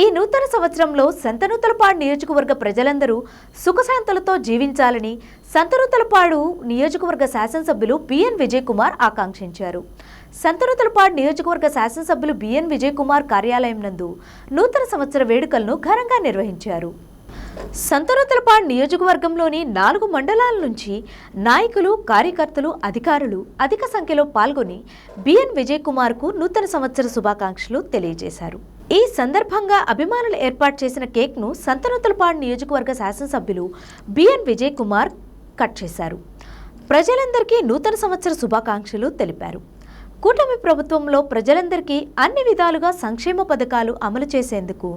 ఈ నూతన సంవత్సరంలో సంతనూతలపాడు నియోజకవర్గ ప్రజలందరూ సుఖశాంతులతో జీవించాలని సంతనూతలపాడు నియోజకవర్గ శాసనసభ్యులు బిఎన్ విజయ్ కుమార్ ఆకాంక్షించారు. సంతనూతలపాడు నియోజకవర్గ శాసనసభ్యులు బిఎన్ విజయ్ కుమార్ కార్యాలయం నందు నూతన సంవత్సర వేడుకలను ఘనంగా నిర్వహించారు. సంతనూతలపాడు నియోజకవర్గంలోని నాలుగు మండలాల నుంచి నాయకులు కార్యకర్తలు అధికారులు అధిక సంఖ్యలో పాల్గొని బిఎన్ విజయ్ కుమార్కు నూతన సంవత్సర శుభాకాంక్షలు తెలియజేశారు. ఈ సందర్భంగా అభిమానులు ఏర్పాటు చేసిన కేక్ను సంతనూతలపాడు నియోజకవర్గ శాసనసభ్యులు బిఎన్ విజయ్ కుమార్ కట్ చేశారు. ప్రజలందరికీ నూతన సంవత్సర శుభాకాంక్షలు తెలిపారు. కూటమి ప్రభుత్వంలో ప్రజలందరికీ అన్ని విధాలుగా సంక్షేమ పథకాలు అమలు చేసేందుకు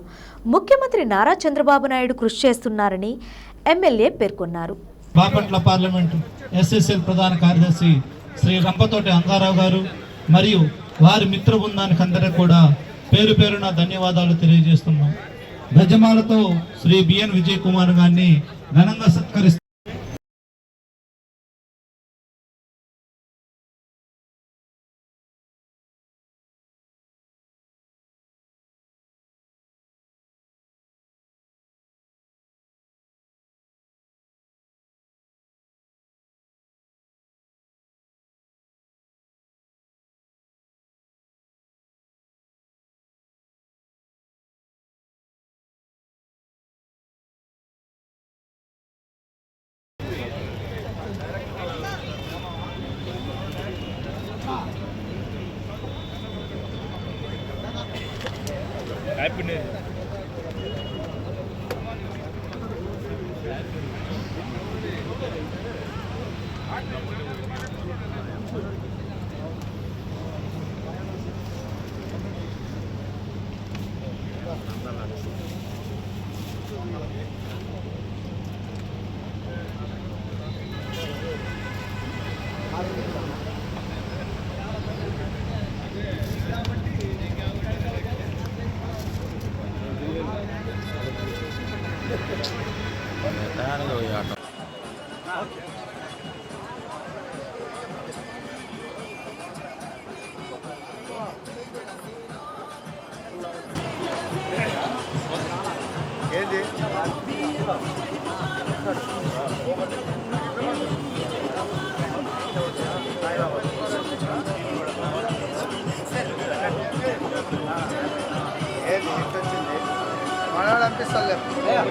ముఖ్యమంత్రి నారా చంద్రబాబు నాయుడు కృషి చేస్తున్నారని ఎమ్మెల్యే పేర్కొన్నారు. బాపట్ల ఎస్ఎస్ఎల్ ప్రధాన కార్యదర్శి శ్రీ రంపతోటి అంగారావు గారు మరియు వారి మిత్ర బృందానికి అందరూ కూడా పేరు పేరున ధన్యవాదాలు తెలియజేస్తున్నాం గజమాలతో శ్రీ బిఎన్ విజయ్ కుమార్ గారిని ఘనంగా సత్కరిస్తున్నాం Happiness. ఏది? మనవాడు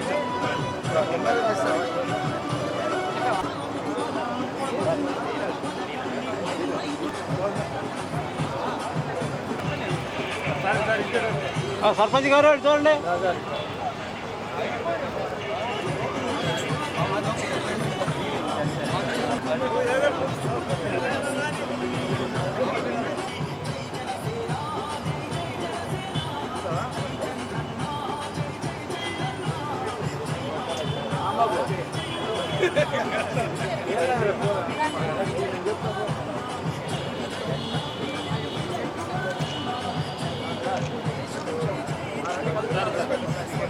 సర్పంచ్ గారు చూడండి.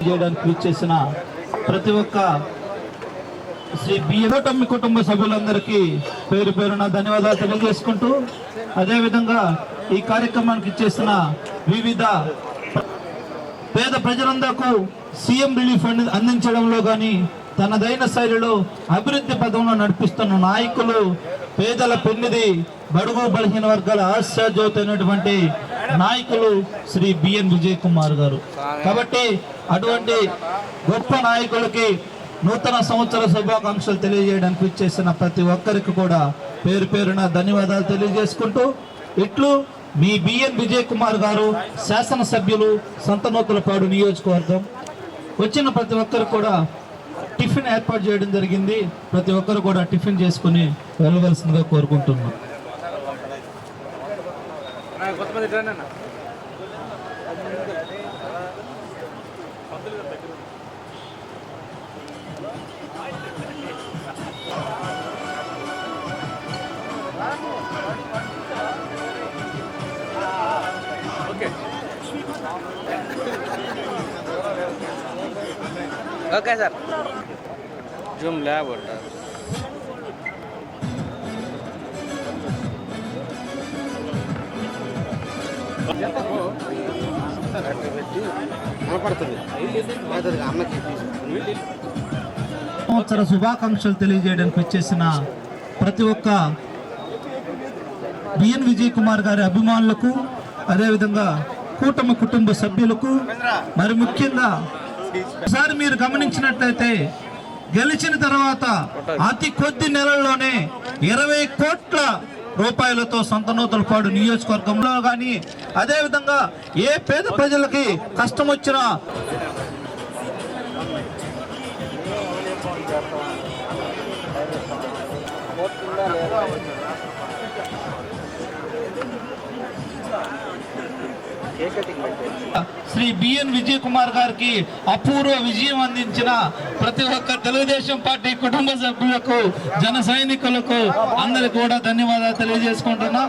చేయడానికి కృషి చేసిన ప్రతి ఒక్క శ్రీ బియ్యటమ్మి కుటుంబ సభ్యులందరికీ పేరు పేరున ధన్యవాదాలు తెలియజేసుకుంటూ అదేవిధంగా ఈ కార్యక్రమానికి ఇచ్చేసిన వివిధ పేద ప్రజలందరకు సీఎం రిలీఫ్ ఫండ్ అందించడంలో కానీ తనదైన శైలిలో అభివృద్ధి పదంలో నడిపిస్తున్న నాయకులు పేదల పెన్నిది బడుగు బలహీన వర్గాల ఆశాజ్యోతి అయినటువంటి నాయకులు శ్రీ బిఎన్ విజయ్ కుమార్ గారు. కాబట్టి అటువంటి గొప్ప నాయకులకి నూతన సంవత్సర శుభాకాంక్షలు తెలియజేయడానికి ఇచ్చేసిన ప్రతి ఒక్కరికి కూడా పేరు పేరున ధన్యవాదాలు తెలియజేసుకుంటూ ఇట్లు మీ బిఎన్ విజయ్ కుమార్ గారు శాసనసభ్యులు సంతనూతలపాడు నియోజకవర్గం. వచ్చిన ప్రతి ఒక్కరు కూడా టిఫిన్ ఏర్పాటు చేయడం జరిగింది. ప్రతి ఒక్కరు కూడా టిఫిన్ చేసుకుని వెళ్ళవలసిందిగా కోరుకుంటున్నాం. కొత్తమంది ట్రైన్ అన్న. Okay okay sir. Zoom lab ఉంటారు సంవత్సర శుభాకాంక్షలు తెలియజేయడానికి వచ్చేసిన ప్రతి ఒక్క బిఎన్ విజయ్ కుమార్ గారి అభిమానులకు అదేవిధంగా కూటమి కుటుంబ సభ్యులకు మరి ముఖ్యంగా ఒకసారి మీరు గమనించినట్లయితే గెలిచిన తర్వాత అతి కొద్ది నెలల్లోనే ఇరవై కోట్ల రూపాయలతో సంతనూతలపాడు నియోజకవర్గంలో కానీ అదేవిధంగా ఏ పేద ప్రజలకి కష్టం వచ్చినా శ్రీ బిఎన్ విజయ్ కుమార్ గారికి అపూర్వ విజయం అందించిన ప్రతి ఒక్క తెలుగుదేశం పార్టీ కుటుంబ సభ్యులకు జన సైనికులకు అందరికి కూడా ధన్యవాదాలు తెలియజేసుకుంటున్నాం.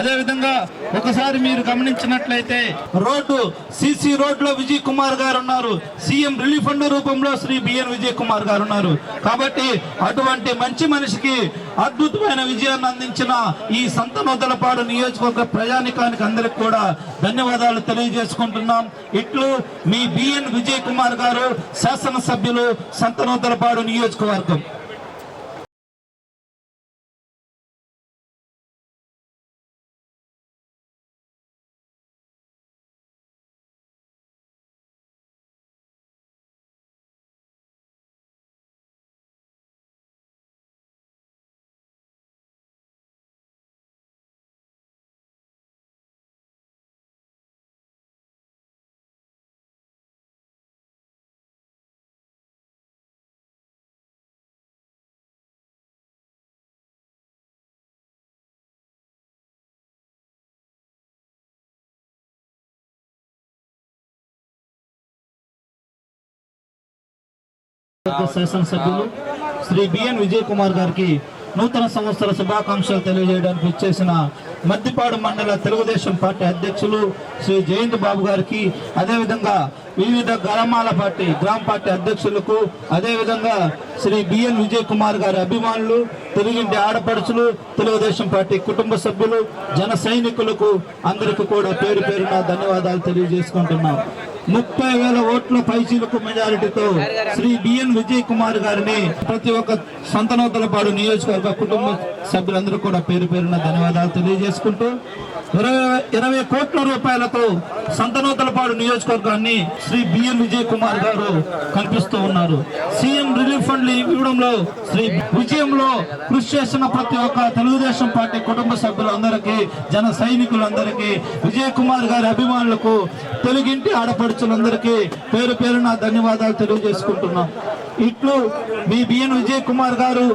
అదేవిధంగా ఒకసారి మీరు గమనించినట్లయితే రోడ్డు సిసి రోడ్లో విజయ్ కుమార్ గారు ఉన్నారు. సీఎం రిలీఫ్ ఫండ్ రూపంలో శ్రీ బిఎన్ విజయ్ కుమార్ గారు ఉన్నారు. కాబట్టి అటువంటి మంచి మనిషికి అద్భుతమైన విజయాన్ని అందించిన ఈ సంతనోదలపాడు నియోజకవర్గ ప్రజానికానికి అందరికి కూడా ధన్యవాదాలు తెలియజేసుకుంటున్నాం. ఇట్లు మీ బిఎన్ విజయ్ కుమార్ గారు శాసనసభ్యులు సంతనోదలపాడు నియోజకవర్గం. శాసనసభ్యులు శ్రీ బిఎన్ విజయ్ కుమార్ గారికి నూతన సంవత్సర శుభాకాంక్షలు తెలియజేయడానికి ఇచ్చేసిన మద్దిపాడు మండల తెలుగుదేశం పార్టీ అధ్యక్షులు శ్రీ జయంత్ బాబు గారికి అదేవిధంగా వివిధ గ్రామాల పార్టీ గ్రామ పార్టీ అధ్యక్షులకు అదేవిధంగా శ్రీ బిఎన్ విజయ్ కుమార్ గారి అభిమానులు తెలుగింటి ఆడపడుచులు తెలుగుదేశం పార్టీ కుటుంబ సభ్యులు జన సైనికులకు అందరికీ కూడా పేరు పేరున ధన్యవాదాలు తెలియజేసుకుంటున్నాం. ముప్పై వేల ఓట్ల పైచీలకు మెజారిటీతో శ్రీ బిఎన్ విజయ్ కుమార్ గారిని ప్రతి ఒక్క సంతనోతలపాడు నియోజకవర్గ కుటుంబ సభ్యులందరూ కూడా పేరు పేరున ధన్యవాదాలు తెలియజేసుకుంటూ ఇరవై ఇరవై కోట్ల రూపాయలతో సంతనోతలపాడు నియోజకవర్గాన్ని శ్రీ బిఎన్ విజయ్ కుమార్ గారు కల్పిస్తూ ఉన్నారు. సీఎం రిలీఫ్ ఫండ్లు ఇవ్వడంలో శ్రీ విజయంలో కృషి చేసిన ప్రతి ఒక్క తెలుగుదేశం పార్టీ కుటుంబ సభ్యులందరికీ జన సైనికులందరికీ విజయ్ కుమార్ గారి అభిమానులకు తెలుగింటి అధ్యక్షులందరికీ పేరు పేరున ధన్యవాదాలు తెలియజేసుకుంటున్నాం. ఇట్లు మీ బిఎన్ విజయ్ కుమార్ గారు